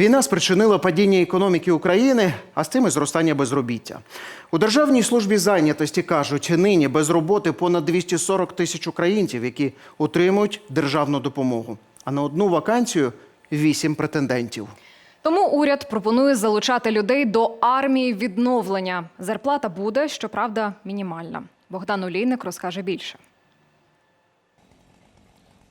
Війна спричинила падіння економіки України, а з тим і зростання безробіття. У Державній службі зайнятості кажуть, нині без роботи понад 240 тисяч українців, які отримують державну допомогу. А на одну вакансію вісім претендентів. Тому уряд пропонує залучати людей до армії відновлення. Зарплата буде, щоправда, мінімальна. Богдан Олійник розкаже більше.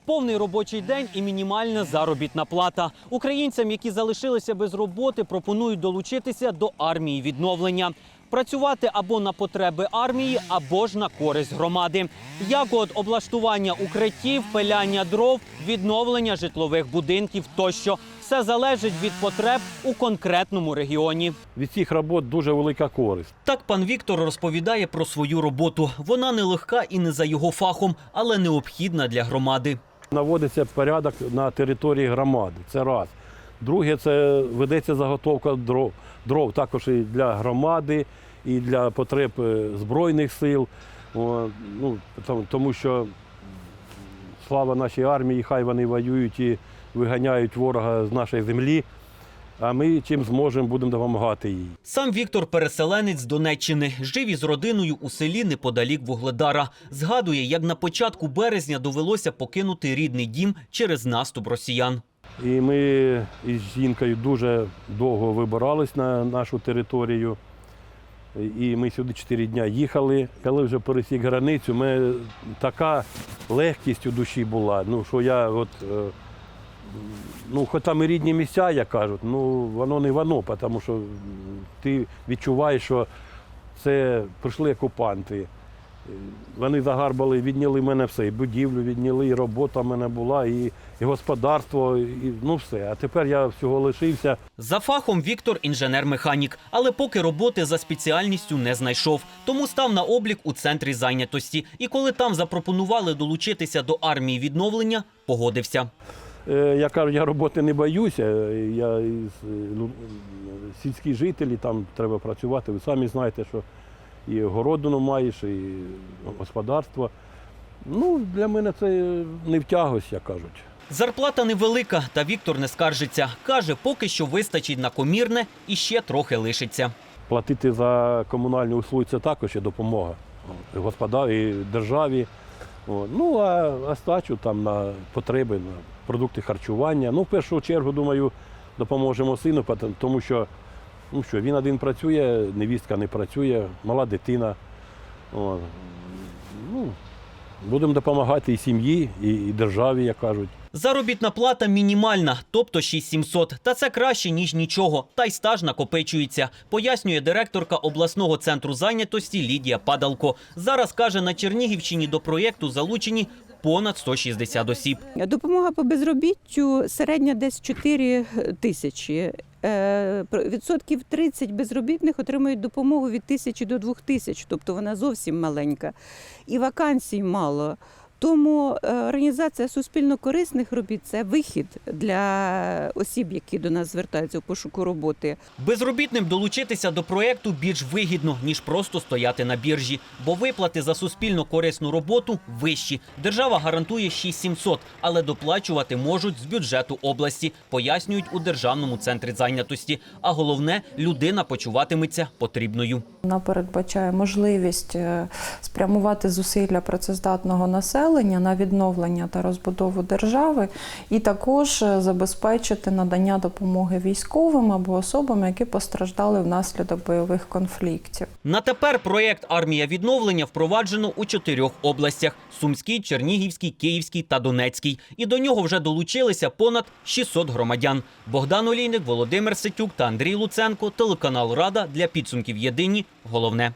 Повний робочий день і мінімальна заробітна плата. Українцям, які залишилися без роботи, пропонують долучитися до армії відновлення. Працювати або на потреби армії, або ж на користь громади. Як от облаштування укриттів, пиляння дров, відновлення житлових будинків тощо все залежить від потреб у конкретному регіоні. Від цих робот дуже велика користь. Так пан Віктор розповідає про свою роботу. Вона не легка і не за його фахом, але необхідна для громади. Наводиться порядок на території громади. Це раз. Друге, це ведеться заготовка дров. Дров також і для громади, і для потреб е, Збройних сил. Ну, тому- тому що слава нашій армії, хай вони воюють і виганяють ворога з нашої землі. А ми чим зможемо, будемо допомагати їй. Сам Віктор переселенець з Донеччини. Жив із родиною у селі неподалік Вугледара. Згадує, як на початку березня довелося покинути рідний дім через наступ росіян. І ми із жінкою дуже довго вибирались на нашу територію. І ми сюди чотири дні їхали. Коли вже пересік границю, ми така легкість у душі була. Ну, що я от, е, ну, хоч там і рідні місця, як кажуть, ну воно не воно, тому що ти відчуваєш, що це прийшли окупанти. Вони загарбали, відняли мене все, і будівлю відняли, і робота в мене була, і, і господарство, і ну все. А тепер я всього лишився. За фахом Віктор інженер-механік, але поки роботи за спеціальністю не знайшов. Тому став на облік у центрі зайнятості. І коли там запропонували долучитися до армії відновлення, погодився. Е, Я кажу, я роботи не боюся. Я е, ну, сільські жителі, там треба працювати. Ви самі знаєте, що і городину маєш, і господарство. Ну, для мене це не втягось, як кажуть. Зарплата невелика, та Віктор не скаржиться. Каже, поки що вистачить на комірне і ще трохи лишиться. Платити за комунальні услуги це також є допомога і господар, і державі. Ну, а остачу там на потреби, на продукти харчування. Ну, в першу чергу, думаю, допоможемо сину, тому що, ну що, він один працює, невістка не працює, мала дитина. О, ну, будемо допомагати і сім'ї, і, і державі, як кажуть. Заробітна плата мінімальна, тобто 6700. Та це краще, ніж нічого. Та й стаж накопичується, пояснює директорка обласного центру зайнятості Лідія Падалко. Зараз каже, на Чернігівщині до проєкту залучені понад 160 осіб. Допомога по безробіттю середня десь 4 тисячі. Е, Відсотків 30 безробітних отримують допомогу від тисячі до двох тисяч, тобто вона зовсім маленька. І вакансій мало. Тому е, організація суспільно корисних робіт це вихід для осіб, які до нас звертаються у пошуку роботи. Безробітним долучитися до проєкту більш вигідно, ніж просто стояти на біржі, бо виплати за суспільно корисну роботу вищі. Держава гарантує 6700, але доплачувати можуть з бюджету області, пояснюють у державному центрі зайнятості. А головне, людина почуватиметься потрібною. Вона передбачає можливість е, спрямувати зусилля працездатного населення на відновлення та розбудову держави, і також е, забезпечити надання допомоги військовим або особам, які постраждали внаслідок бойових конфліктів. На тепер проєкт Армія відновлення впроваджено у чотирьох областях: Сумській, Чернігівській, Київській та Донецькій. І до нього вже долучилися понад 600 громадян. Богдан Олійник, Володимир Сетюк та Андрій Луценко. Телеканал Рада для підсумків Єдині. Головне.